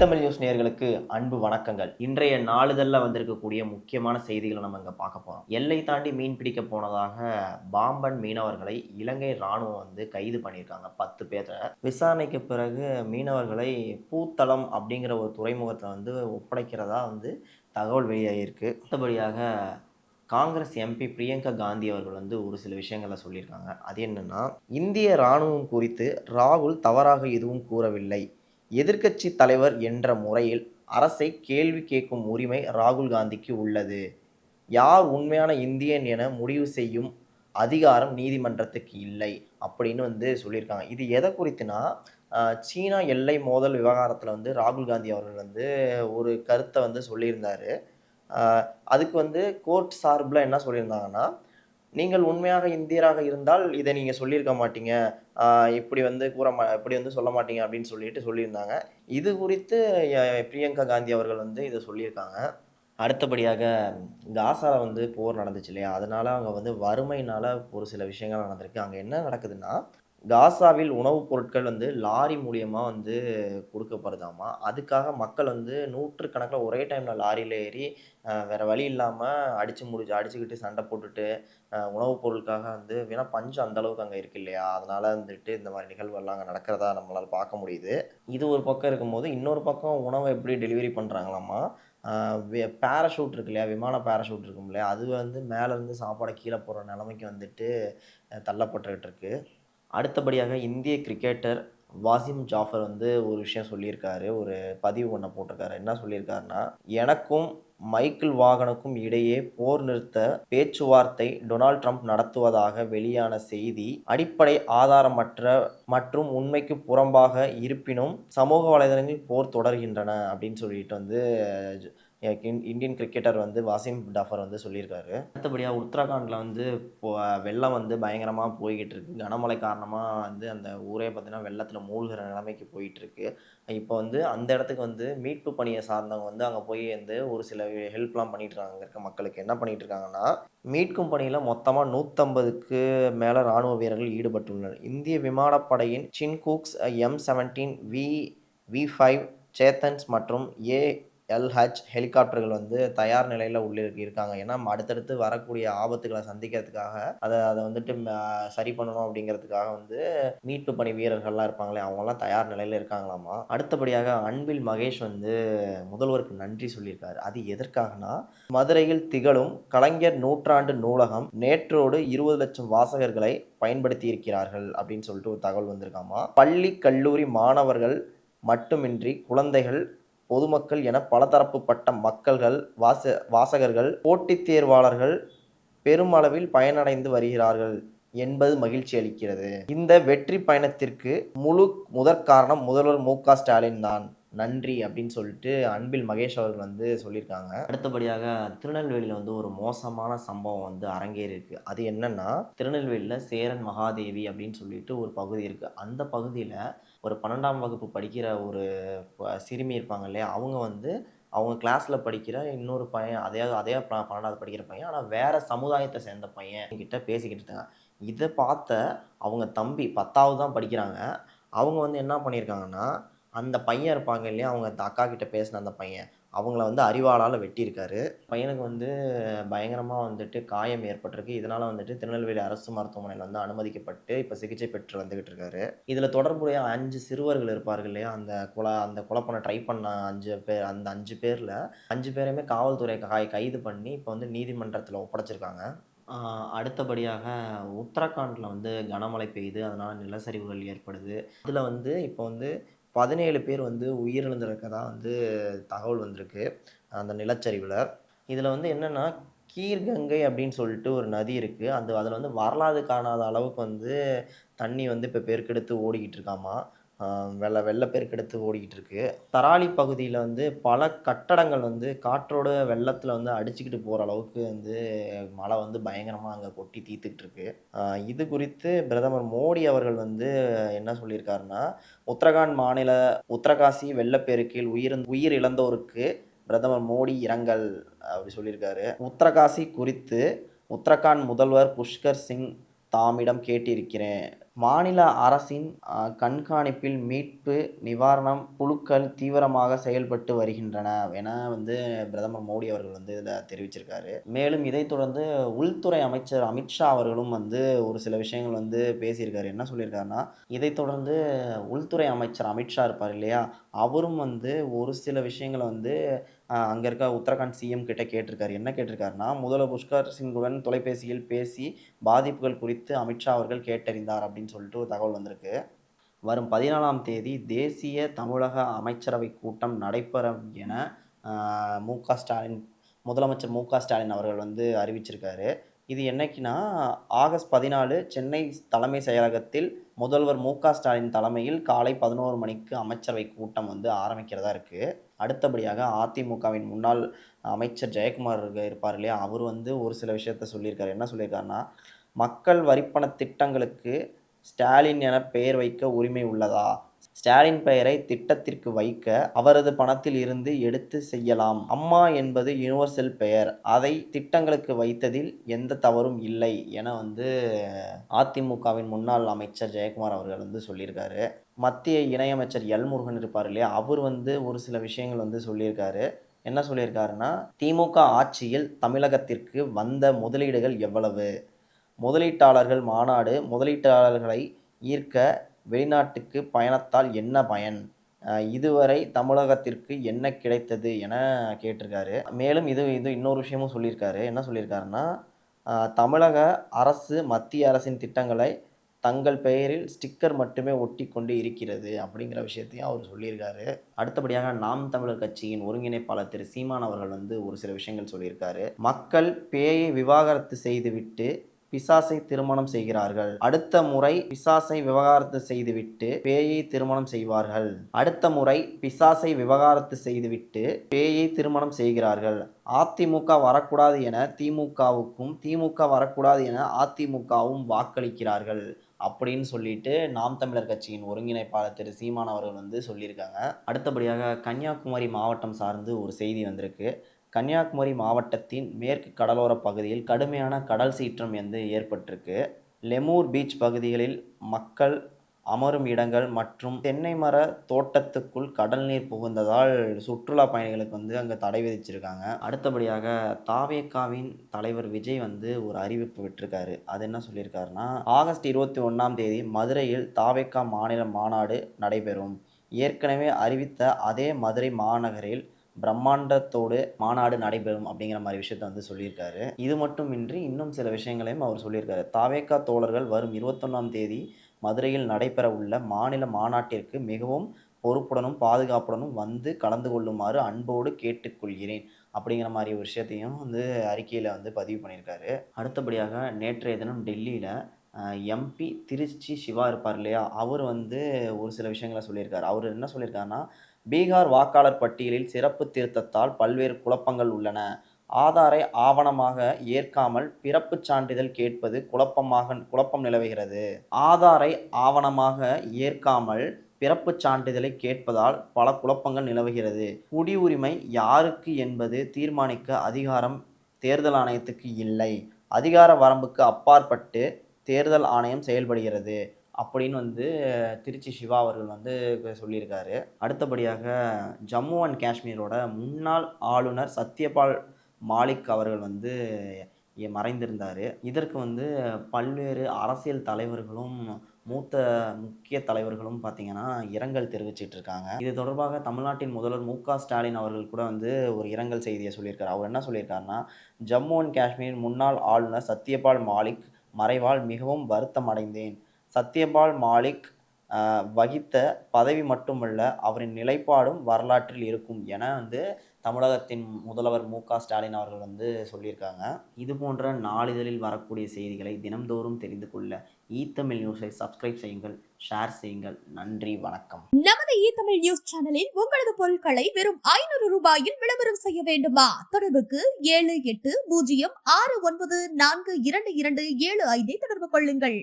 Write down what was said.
Tamil news நேர்களுக்கு அன்பு வணக்கங்கள். இன்றைய நாளிதழில் வந்திருக்கக்கூடிய முக்கியமான செய்திகளை நம்ம இங்கே பார்க்க போகிறோம் எல்லை தாண்டி மீன் பிடிக்க போனதாக பாம்பன் மீனவர்களை இலங்கை ராணுவம் வந்து கைது பண்ணியிருக்காங்க. பத்து பேரை. விசாரணைக்கு பிறகு மீனவர்களை பூத்தளம் அப்படிங்கிற ஒரு துறைமுகத்தில் வந்து ஒப்படைக்கிறதா வந்து தகவல் வெளியாகியிருக்கு மற்றபடியாக காங்கிரஸ் எம்பி பிரியங்கா காந்தி அவர்கள் வந்து ஒரு சில விஷயங்களை சொல்லியிருக்காங்க. அது என்னென்னா இந்திய ராணுவம் குறித்து ராகுல் தவறாக எதுவும் கூறவில்லை. எதிர்க்கட்சி தலைவர் என்ற முறையில் அரசை கேள்வி கேட்கும் உரிமை ராகுல் காந்திக்கு உள்ளது. யார் உண்மையான இந்தியன் என முடிவு செய்யும் அதிகாரம் நீதிமன்றத்துக்கு இல்லை அப்படின்னு வந்து சொல்லியிருக்காங்க. இது எதை குறித்துனா சீனா எல்லை மோதல் விவகாரத்தில் வந்து ராகுல் காந்தி அவர்கள் வந்து ஒரு கருத்தை வந்து சொல்லியிருந்தார். அதுக்கு வந்து கோர்ட் சார்பில் என்ன சொல்லியிருந்தாங்கன்னா நீங்கள் உண்மையாக இந்தியராக இருந்தால் இதை நீங்கள் சொல்லியிருக்க மாட்டீங்க. இப்படி வந்து கூற மா இப்படி வந்து சொல்ல மாட்டீங்க அப்படின்னு சொல்லிட்டு சொல்லியிருந்தாங்க. இது குறித்து பிரியங்கா காந்தி அவர்கள் வந்து இதை சொல்லியிருக்காங்க. அடுத்தபடியாக காசாவில் வந்து போர் நடந்துச்சு இல்லையா? அதனால அங்கே வந்து வறுமையினால ஒரு சில விஷயங்கள் நடந்திருக்கு. அங்கே என்ன நடக்குதுன்னா காசாவில் உணவுப் பொருட்கள் வந்து லாரி மூலியமாக வந்து கொடுக்கப்படுதாமா? அதுக்காக மக்கள் வந்து நூற்றுக்கணக்கில் ஒரே டைமில் லாரியில் ஏறி அஹ், வேற வழி இல்லாமல் அடிச்சு முடிச்சு அடிச்சுக்கிட்டு சண்டை போட்டுட்டு உணவுப் பொருளுக்காக வந்து ஏன்னா பஞ்சம் அந்த அளவுக்கு அங்கே இருக்கு இல்லையா? அதனால வந்துட்டு இந்த மாதிரி நிகழ்வுகள்லாம் அங்கே நடக்கிறதா நம்மளால் பார்க்க முடியுது. இது ஒரு பக்கம் இருக்கும்போது இன்னொரு பக்கம் உணவை எப்படி டெலிவரி வே பேராஷூட் இருக்கு இல்லையா? விமான பேராஷூட் இருக்கும் இல்லையா? அது வந்து மேலேருந்து சாப்பாடை கீழே போடுற நிலைமைக்கு வந்துட்டு தள்ளப்பட்டுக்கிட்டு இருக்கு. அடுத்தபடியாக இந்திய கிரிக்கெட்டர் வாசிம் ஜாஃபர் வந்து ஒரு விஷயம் சொல்லியிருக்காரு ஒரு பதிவு ஒன்று போட்டிருக்காரு. என்ன சொல்லியிருக்காருன்னா எனக்கும் மைக்கேல் வாகனுக்கும் இடையே போர் நிறுத்த பேச்சுவார்த்தை டொனால்ட் ட்ரம்ப் நடத்துவதாக வெளியான செய்தி அடிப்படை ஆதாரமற்ற மற்றும் உண்மைக்கு புறம்பாக இருப்பினும் சமூக வலைதளங்களில் போர் தொடர்கின்றன அப்படின்னு சொல்லிட்டு வந்து இந்தியன் கிரிக்கெட்டர் வந்து வாசிம் டாஃபர் வந்து சொல்லியிருக்காரு. அடுத்தபடியாக உத்தரகாண்டில் வந்து இப்போ வெள்ளம் வந்து பயங்கரமாக போய்கிட்டு இருக்கு. கனமழை காரணமாக வந்து அந்த ஊரே பார்த்திங்கன்னா வெள்ளத்தில் மூழ்கிற நிலைமைக்கு போயிட்டுருக்கு இப்போ வந்து அந்த இடத்துக்கு வந்து மீட்பு பணியை சார்ந்தவங்க வந்து அங்கே போய் வந்து ஒரு சில ஹெல்ப்லாம் பண்ணிட்டு இருக்காங்க. இருக்க மக்களுக்கு என்ன பண்ணிட்டு இருக்காங்கன்னா மீட்கும் பணியில் மொத்தமாக நூற்றம்பதுக்கு மேலே ராணுவ வீரர்கள் ஈடுபட்டுள்ளனர். இந்திய விமானப்படையின் Chinooks M seventeen V V five சேத்தன்ஸ் மற்றும் ஏ எல்ஹெச் ஹெலிகாப்டர்கள் வந்து தயார் நிலையில் உள்ள இருக்காங்க. ஏன்னா அடுத்தடுத்து வரக்கூடிய ஆபத்துகளை சந்திக்கிறதுக்காக அதை அதை வந்துட்டு சரி பண்ணணும் அப்படிங்கிறதுக்காக வந்து மீட்பு பணி வீரர்கள்லாம் இருப்பாங்களே அவங்கெல்லாம் தயார் நிலையில் இருக்காங்களாமா? அடுத்தபடியாக அன்பில் மகேஷ் வந்து முதல்வருக்கு நன்றி சொல்லியிருக்காரு. அது எதற்காகனா மதுரையில் திகழும் கலைஞர் நூற்றாண்டு நூலகம் நேற்றோடு இருபது லட்சம் வாசகர்களை பயன்படுத்தி இருக்கிறார்கள் அப்படின்னு சொல்லிட்டு ஒரு தகவல் வந்திருக்காமா? பள்ளி கல்லூரி மாணவர்கள் மட்டுமின்றி குழந்தைகள் பொதுமக்கள் என பலதரப்புப்பட்ட மக்கள்கள் வாச வாசகர்கள் போட்டித் தேர்வாளர்கள் பெருமளவில் பயனடைந்து வருகிறார்கள் என்பது மகிழ்ச்சி அளிக்கிறது. இந்த வெற்றி பயணத்திற்கு முழு முதற்காரணம் முதல்வர் மு க ஸ்டாலின் தான். நன்றி அப்படின்னு சொல்லிட்டு அன்பில் மகேஷ் அவர்கள் வந்து சொல்லியிருக்காங்க. அடுத்தபடியாக திருநெல்வேலியில் வந்து ஒரு மோசமான சம்பவம் வந்து அரங்கேறியிருக்கு அது என்னன்னா திருநெல்வேலியில் சேரன் மகாதேவி அப்படின்னு சொல்லிட்டு ஒரு பகுதி இருக்கு. அந்த பகுதியில் ஒரு பன்னெண்டாம் வகுப்பு படிக்கிற ஒரு ப- சிறுமி இருப்பாங்க இல்லையா? அவங்க வந்து அவங்க கிளாஸில் படிக்கிற இன்னொரு பையன் அதே அதே ப- பன்னெண்டாவது படிக்கிற பையன் ஆனால் வேற சமுதாயத்தை சேர்ந்த பையன் கிட்ட பேசிக்கிட்டு இருக்காங்க. இதை பார்த்த அவங்க தம்பி பத்தாவது தான் படிக்கிறாங்க. அவங்க வந்து என்ன பண்ணியிருக்காங்கன்னா அந்த பையன் இருப்பாங்க இல்லையா? அவங்க அக்கா கிட்ட பேசின அந்த பையன் அவங்கள வந்து அறிவாளால் வெட்டியிருக்காரு. பையனுக்கு வந்து பயங்கரமாக வந்துட்டு காயம் ஏற்பட்டிருக்கு. இதனால் வந்துட்டு திருநெல்வேலி அரசு மருத்துவமனையில் வந்து அனுமதிக்கப்பட்டு இப்போ சிகிச்சை பெற்று வந்துகிட்டு இருக்காரு. இதில் தொடர்புடைய அஞ்சு சிறுவர்கள் இருப்பார்கள் இல்லையா? அந்த கொலை அந்த கொலை பண்ண ட்ரை பண்ண அஞ்சு பேர் அந்த அஞ்சு பேரில் அஞ்சு பேரையுமே காவல்துறை காய் கைது பண்ணி இப்போ வந்து நீதிமன்றத்தில் ஒப்படைச்சிருக்காங்க. அடுத்தபடியாக உத்தரகாண்டில் வந்து கனமழை பெய்யுது அதனால் நிலச்சரிவுகள் ஏற்படுது. இதில் வந்து இப்போ வந்து பதினேழு பேர் வந்து உயிரிழந்திருக்கதா வந்து தகவல் வந்திருக்கு அந்த நிலச்சரிவில். இதில் வந்து என்னென்னா கீர்கங்கை அப்படின்னு சொல்லிட்டு ஒரு நதி இருக்குது அந்த அதில் வந்து வரலாறு காணாத அளவுக்கு வந்து தண்ணி வந்து இப்போ பெருக்கெடுத்து ஓடிக்கிட்டு இருக்காமா? வெள்ள வெள்ளப்பெருக்கெடுத்து ஓடிக்கிட்டு இருக்கு தராளி பகுதியில் வந்து பல கட்டடங்கள் வந்து காற்றோட வெள்ளத்தில் வந்து அடிச்சுக்கிட்டு போகிற அளவுக்கு வந்து மழை வந்து பயங்கரமாக அங்கே கொட்டி தீர்த்துக்கிட்டு இருக்கு இது குறித்து பிரதமர் மோடி அவர்கள் வந்து என்ன சொல்லியிருக்காருன்னா உத்தரகாண்ட் மாநில உத்தரகாசி வெள்ளப்பெருக்கில் உயிர் உயிர் இழந்தோருக்கு பிரதமர் மோடி இரங்கல் அப்படி சொல்லியிருக்காரு. உத்தரகாசி குறித்து உத்தரகாண்ட் முதல்வர் புஷ்கர் சிங் தாமிடம் கேட்டிருக்கிறேன். மாநில அரசின் கண்காணிப்பில் மீட்பு நிவாரணம் குழுக்கள் தீவிரமாக செயல்பட்டு வருகின்றன என வந்து பிரதமர் மோடி அவர்கள் வந்து இதில் தெரிவிச்சிருக்காரு. மேலும் இதைத் தொடர்ந்து உள்துறை அமைச்சர் அமித்ஷா அவர்களும் வந்து ஒரு சில விஷயங்கள் வந்து பேசியிருக்காரு. என்ன சொல்லியிருக்காருன்னா இதைத் தொடர்ந்து உள்துறை அமைச்சர் அமித்ஷா இருப்பார் இல்லையா? அவரும் வந்து ஒரு சில விஷயங்களை வந்து அங்கே இருக்க உத்தரகாண்ட் சிஎம் கிட்ட கேட்டிருக்காரு. என்ன கேட்டிருக்காருன்னா முதல்வர் புஷ்கர் சிங்குடன் தொலைபேசியில் பேசி பாதிப்புகள் குறித்து அமித்ஷா அவர்கள் கேட்டறிந்தார் அப்படின்னு சொல்லிட்டு ஒரு தகவல் வந்திருக்கு. வரும் பதினாலாம் தேதி தேசிய தமிழக அமைச்சரவை கூட்டம் நடைபெறும் என மு க ஸ்டாலின் முதலமைச்சர் மு க ஸ்டாலின் அவர்கள் வந்து அறிவிச்சிருக்காரு. இது என்னைக்குன்னா ஆகஸ்ட் பதினாலு சென்னை தலைமை செயலகத்தில் முதல்வர் மு க ஸ்டாலின் தலைமையில் காலை பதினோரு மணிக்கு அமைச்சரவை கூட்டம் வந்து ஆரம்பிக்கிறதா இருக்குது அடுத்தபடியாக அதிமுகவின் முன்னாள் அமைச்சர் ஜெயக்குமார் இருப்பார் இல்லையா? அவர் வந்து ஒரு சில விஷயத்த சொல்லியிருக்காரு. என்ன சொல்லியிருக்காருன்னா மக்கள் வரிப்பண திட்டங்களுக்கு ஸ்டாலின் என பெயர் வைக்க உரிமை உள்ளதா? ஸ்டாலின் பெயரை திட்டத்திற்கு வைக்க அவரது பணத்தில் இருந்து எடுத்து செய்யலாம். அம்மா என்பது யூனிவர்சல் பெயர். அதை திட்டங்களுக்கு வைத்ததில் எந்த தவறும் இல்லை என வந்து அதிமுகவின் முன்னாள் அமைச்சர் ஜெயக்குமார் அவர்கள் வந்து சொல்லியிருக்காரு. மத்திய இணையமைச்சர் எல் முருகன் இருப்பார் இல்லையா? அவர் வந்து ஒரு சில விஷயங்கள் வந்து சொல்லியிருக்காரு. என்ன சொல்லியிருக்காருன்னா திமுக ஆட்சியில் தமிழகத்திற்கு வந்த முதலீடுகள் எவ்வளவு? முதலீட்டாளர்கள் மாநாடு முதலீட்டாளர்களை ஈர்க்க வெளிநாட்டுக்கு பயணத்தால் என்ன பயன்? இதுவரை தமிழகத்திற்கு என்ன கிடைத்தது என கேட்டிருக்காரு. மேலும் இது இது இன்னொரு விஷயமும் சொல்லியிருக்காரு. என்ன சொல்லியிருக்காருன்னா தமிழக அரசு மத்திய அரசின் திட்டங்களை தங்கள் பெயரில் ஸ்டிக்கர் மட்டுமே ஒட்டி கொண்டு இருக்கிறது அப்படிங்கிற விஷயத்தையும் அவர் சொல்லியிருக்காரு. அடுத்தபடியாக நாம் தமிழர் கட்சியின் ஒருங்கிணைப்பாளர் திரு சீமான் அவர்கள் வந்து ஒரு சில விஷயங்கள் சொல்லியிருக்காரு. மக்கள் பேயை விவாகரத்து செய்துவிட்டு பிசாசை திருமணம் செய்கிறார்கள். அடுத்த முறை பிசாசை விவகாரத்து செய்துவிட்டு பேயை திருமணம் செய்வார்கள். அடுத்த முறை பிசாசை விவகாரத்து செய்துவிட்டு பேயை திருமணம் செய்கிறார்கள். அதிமுக வரக்கூடாது என திமுகவுக்கும் திமுக வரக்கூடாது என அதிமுகவும் வாக்களிக்கிறார்கள். அப்படின்னு சொல்லிட்டு நாம் தமிழர் கட்சியின் ஒருங்கிணைப்பாளர் திரு சீமான் அவர்கள் வந்து சொல்லியிருக்காங்க. அடுத்தபடியாக கன்னியாகுமரி மாவட்டம் சார்ந்து ஒரு செய்தி வந்திருக்கு. கன்னியாகுமரி மாவட்டத்தின் மேற்கு கடலோர பகுதியில் கடுமையான கடல் சீற்றம் வந்து ஏற்பட்டிருக்கு. லெமூர் பீச் பகுதிகளில் மக்கள் அமரும் இடங்கள் மற்றும் தென்னை மர தோட்டத்துக்குள் கடல் நீர் புகுந்ததால் சுற்றுலா பயணிகளுக்கு வந்து அங்கே தடை விதிச்சிருக்காங்க. அடுத்தபடியாக தாவேக்காவின் தலைவர் விஜய் வந்து ஒரு அறிவிப்பு விட்டிருக்காரு. அது என்ன சொல்லியிருக்காருன்னா ஆகஸ்ட் இருபத்தி ஒன்றாம் தேதி மதுரையில் தாவேக்கா மாநில மாநாடு நடைபெறும். ஏற்கனவே அறிவித்த அதே மதுரை மாநகரில் பிரம்மாண்டத்தோடு மாநாடு நடைபெறும் அப்படிங்கிற மாதிரி விஷயத்த வந்து சொல்லியிருக்காரு. இது மட்டுமின்றி இன்னும் சில விஷயங்களையும் அவர் சொல்லியிருக்காரு. தாவேக்கா தோழர்கள் வரும் இருபத்தொன்னாம் தேதி மதுரையில் நடைபெற உள்ள மாநில மாநாட்டிற்கு மிகவும் பொறுப்புடனும் பாதுகாப்புடனும் வந்து கலந்து கொள்ளுமாறு அன்போடு கேட்டுக்கொள்கிறேன் அப்படிங்கிற மாதிரி ஒரு விஷயத்தையும் வந்து அறிக்கையில் வந்து பதிவு பண்ணியிருக்காரு. அடுத்தபடியாக நேற்றைய தினம் டெல்லியில் எம்பி திருச்சி சிவா இருப்பார் இல்லையா? அவர் வந்து ஒரு சில விஷயங்களை சொல்லியிருக்காரு. அவர் என்ன சொல்லியிருக்காருன்னா பீகார் வாக்காளர் பட்டியலில் சிறப்பு திருத்தத்தால் பல்வேறு குழப்பங்கள் உள்ளன. ஆதாரை ஆவணமாக ஏற்காமல் பிறப்புச் சான்றிதழ் கேட்பது குழப்பமாக குழப்பம் நிலவுகிறது. ஆதாரை ஆவணமாக ஏற்காமல் பிறப்புச் சான்றிதழை கேட்பதால் பல குழப்பங்கள் நிலவுகிறது. குடியுரிமை யாருக்கு என்பது தீர்மானிக்க அதிகாரம் தேர்தல் ஆணையத்துக்கு இல்லை. அதிகார வரம்புக்கு அப்பாற்பட்டு தேர்தல் ஆணையம் செயல்படுகிறது. அப்படின்னு வந்து திருச்சி சிவா அவர்கள் வந்து சொல்லியிருக்காரு. அடுத்தபடியாக ஜம்மு அண்ட் காஷ்மீரோட முன்னாள் ஆளுநர் சத்யபால் மாலிக் அவர்கள் வந்து மறைந்திருந்தார். இதற்கு வந்து பல்வேறு அரசியல் தலைவர்களும் மூத்த முக்கிய தலைவர்களும் பார்த்தீங்கன்னா இரங்கல் தெரிவிச்சிட்டு இருக்காங்க இது தொடர்பாக தமிழ்நாட்டின் முதல்வர் மு க ஸ்டாலின் அவர்கள் கூட வந்து ஒரு இரங்கல் செய்தியை சொல்லியிருக்காரு. அவர் என்ன சொல்லியிருக்காருன்னா ஜம்மு அண்ட் காஷ்மீர் முன்னாள் ஆளுநர் சத்யபால் மாலிக் மறைவால் மிகவும் வருத்தம் அடைந்தேன் சத்யபால் மாலிக் வகித்த பதவி மட்டுமல்ல அவரின் நிலைப்பாடும் வரலாற்றில் இருக்கும் என வந்து தமிழகத்தின் முதல்வர் மு. க. ஸ்டாலின் அவர்கள் வந்து சொல்லியிருக்காங்க. இது போன்ற நாளிதழில் வரக்கூடிய செய்திகளை தினம்தோறும் தெரிந்து கொள்ள ஈ தமிழ் நியூஸை சப்ஸ்கிரைப் செய்யுங்கள் ஷேர் செய்யுங்கள். நன்றி வணக்கம். நமது ஈ தமிழ் நியூஸ் சேனலில் உங்களது பொருட்களை வெறும் ஐநூறு ரூபாயில் விளம்பரம் செய்ய வேண்டுமா? தொடர்புக்கு ஏழு எட்டு பூஜ்ஜியம் ஆறு ஒன்பது நான்கு இரண்டு இரண்டு ஏழு ஐந்தை தொடர்பு கொள்ளுங்கள்.